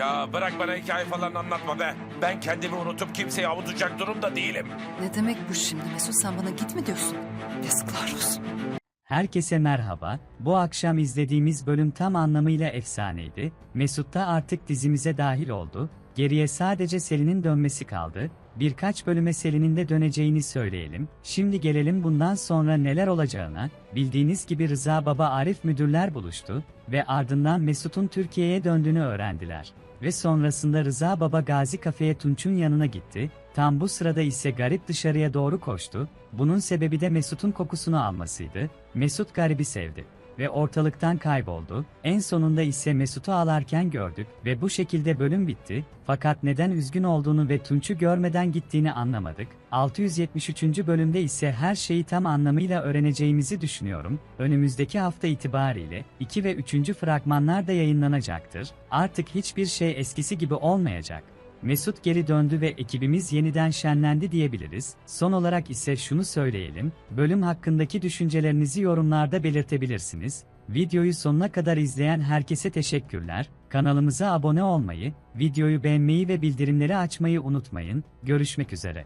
Ya bırak bana hikaye falan anlatma be. Ben kendimi unutup kimseyi avutacak durumda değilim. Ne demek bu şimdi Mesut sen bana git mi diyorsun? Yazıklar olsun. Herkese merhaba. Bu akşam izlediğimiz bölüm tam anlamıyla efsaneydi. Mesut da artık dizimize dahil oldu. Geriye sadece Selin'in dönmesi kaldı. Birkaç bölüme Selin'in de döneceğini söyleyelim. Şimdi gelelim bundan sonra neler olacağına. Bildiğiniz gibi Rıza Baba Arif müdürler buluştu ve ardından Mesut'un Türkiye'ye döndüğünü öğrendiler. Ve sonrasında Rıza Baba Gazi kafeye Tunç'un yanına gitti. Tam bu sırada ise Garip dışarıya doğru koştu. Bunun sebebi de Mesut'un kokusunu almasıydı. Mesut Garip'i sevdi ve ortalıktan kayboldu. En sonunda ise Mesut'u ağlarken gördük ve bu şekilde bölüm bitti. Fakat neden üzgün olduğunu ve Tunç'u görmeden gittiğini anlamadık. 673. bölümde ise her şeyi tam anlamıyla öğreneceğimizi düşünüyorum. Önümüzdeki hafta itibariyle 2 ve 3. fragmanlar da yayınlanacaktır. Artık hiçbir şey eskisi gibi olmayacak. Mesut geri döndü ve ekibimiz yeniden şenlendi diyebiliriz. Son olarak ise şunu söyleyelim, bölüm hakkındaki düşüncelerinizi yorumlarda belirtebilirsiniz. Videoyu sonuna kadar izleyen herkese teşekkürler. Kanalımıza abone olmayı, videoyu beğenmeyi ve bildirimleri açmayı unutmayın. Görüşmek üzere.